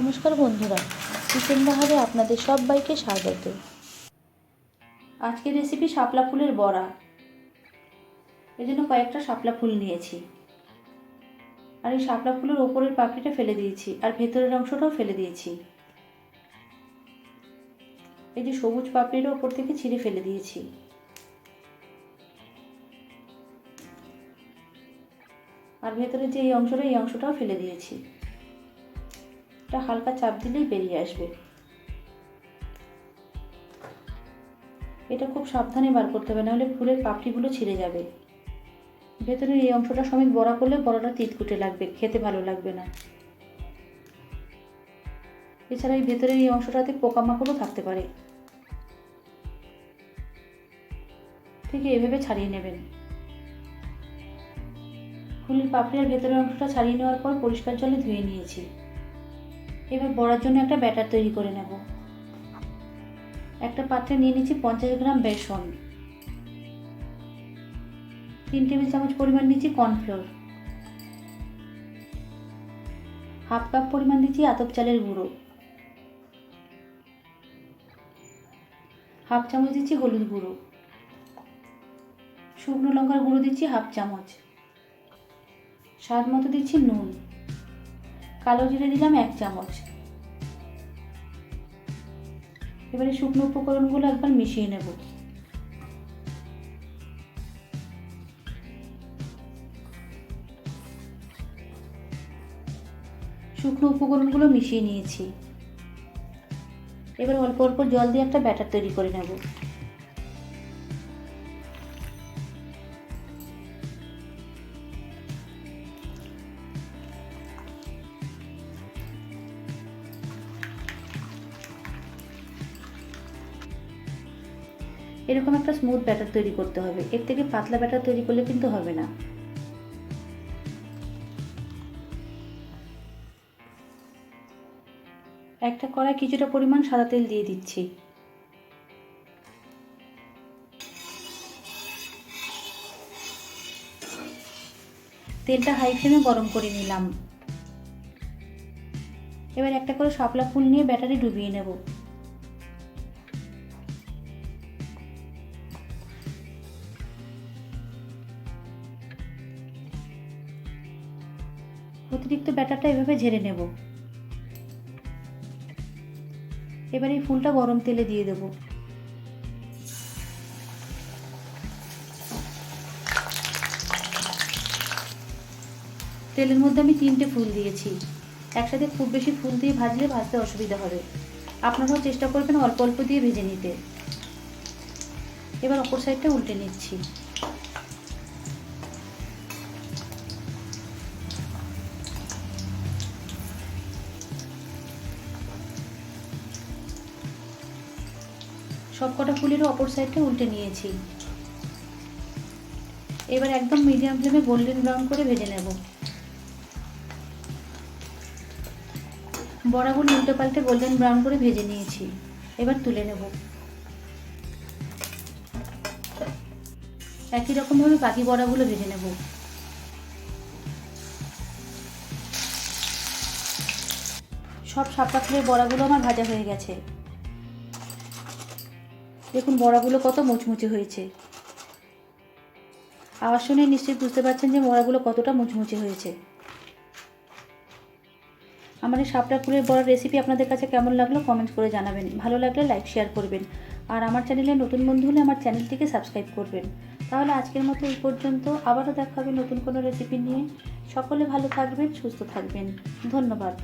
নমস্কার বন্ধুরা কিচেন বাহারে আপনাদের সবাইকে স্বাগত। আজকের রেসিপি শাপলা ফুলের বড়া। এই জন্য কয়েকটা শাপলা ফুল নিয়েছি। আর এই শাপলা ফুলের ওপরের পাপড়িটা ফেলে দিয়েছি, আর ভেতরের অংশটাও ফেলে দিয়েছি। এই যে সবুজ পাপড়ির ওপর থেকে ছিঁড়ে ফেলে দিয়েছি। আর ভেতরে যে এই অংশটা, এই অংশটাও ফেলে দিয়েছি। এটা হালকা চাপ দিলেই বেরিয়ে আসবে। এটা খুব সাবধানে বার করতে হবে, নাহলে ফুলের পাপড়িগুলো ছিঁড়ে যাবে। ভেতরের এই অংশটা সমেত বড়া করলে বড়াটা তিতকুটে লাগবে, খেতে ভালো লাগবে না। এছাড়া এই ভেতরের এই অংশটাতে পোকামাকড়ও থাকতে পারে। ঠিক এভাবে ছাড়িয়ে নেবেন। ফুলের পাপড়ির ভেতরের অংশটা ছাড়িয়ে নেওয়ার পর পরিষ্কার জলে ধুয়ে নিয়েছি। এবার বড়ার জন্য একটা ব্যাটার তৈরি করে নেব। একটা পাত্রে নিয়ে নিচ্ছি পঞ্চাশ গ্রাম বেসন। তিন টেবিল চামচ পরিমাণ নিচ্ছি কর্নফ্লোর। হাফ কাপ পরিমাণ দিচ্ছি আতপ চালের গুঁড়ো। হাফ চামচ দিচ্ছি হলুদ গুঁড়ো। শুকনো লঙ্কার গুঁড়ো দিচ্ছি হাফ চামচ। স্বাদ মতো দিচ্ছি নুন। কালো জিরে দিলাম এক চামচ। এবারে শুকনো উপকরণগুলো একবার মিশিয়ে নেব। শুকনো উপকরণগুলো মিশিয়ে নিয়েছি। এবার অল্প অল্প জল দিয়ে একটা ব্যাটার তৈরি করে নেব। এরকম একটা স্মুথ ব্যাটার তৈরি করতে হবে। এর থেকে পাতলা ব্যাটার তৈরি করলে কিন্তু হবে না। একটা কড়াই কিছুটা পরিমাণ সাদা তেল দিয়ে দিচ্ছি। তেলটা হাই ফ্লেমে গরম করে নিলাম। এবার একটা করে শাপলা ফুল নিয়ে ব্যাটারি ডুবিয়ে নেব। অতিরিক্ত ব্যাটারটা এভাবে ঝেড়ে নেব। এবার এই ফুলটা গরম তেলে দিয়ে দেব। তেলের মধ্যে আমি তিনটে ফুল দিয়েছি। একসাথে খুব বেশি ফুল দিয়ে ভাজলে ভাজতে অসুবিধা হবে। আপনারাও চেষ্টা করবেন অল্প অল্প দিয়ে ভেজে নিতে। এবার অপর সাইডটা উল্টে নিচ্ছি। সব কটা ফুলেরও অপর সাইডটা উল্টে নিয়েছি। এবার একদম মিডিয়াম ফ্লেমে গোল্ডেন ব্রাউন করে ভেজে নেব। বড়াগুলো উল্টে পাল্টে গোল্ডেন ব্রাউন করে ভেজে নিয়েছি। এবার তুলে নেব। একই রকমভাবে বাকি বড়াগুলো ভেজে নেব। সব সাপটা ফুলের বড়াগুলো আমার ভাজা হয়ে গেছে। দেখুন বড়াগুলো কত মুচমুচে হয়েছে। আওয়াজ শুনে নিশ্চয়ই বুঝতে পারছেন যে বড়াগুলো কতটা মুচমুচে হয়েছে। আমার এই সাপটা ফুলের বড়ার রেসিপি আপনাদের কাছে কেমন লাগল কমেন্ট করে জানাবেন। ভালো লাগলে লাইক শেয়ার করবেন। আর আমার চ্যানেলে নতুন বন্ধু হলে আমার চ্যানেলটিকে সাবস্ক্রাইব করবেন। তাহলে আজকের মতো এই পর্যন্ত। আবারও দেখা হবে নতুন কোনো রেসিপি নিয়ে। সকলে ভালো থাকবেন, সুস্থ থাকবেন। ধন্যবাদ।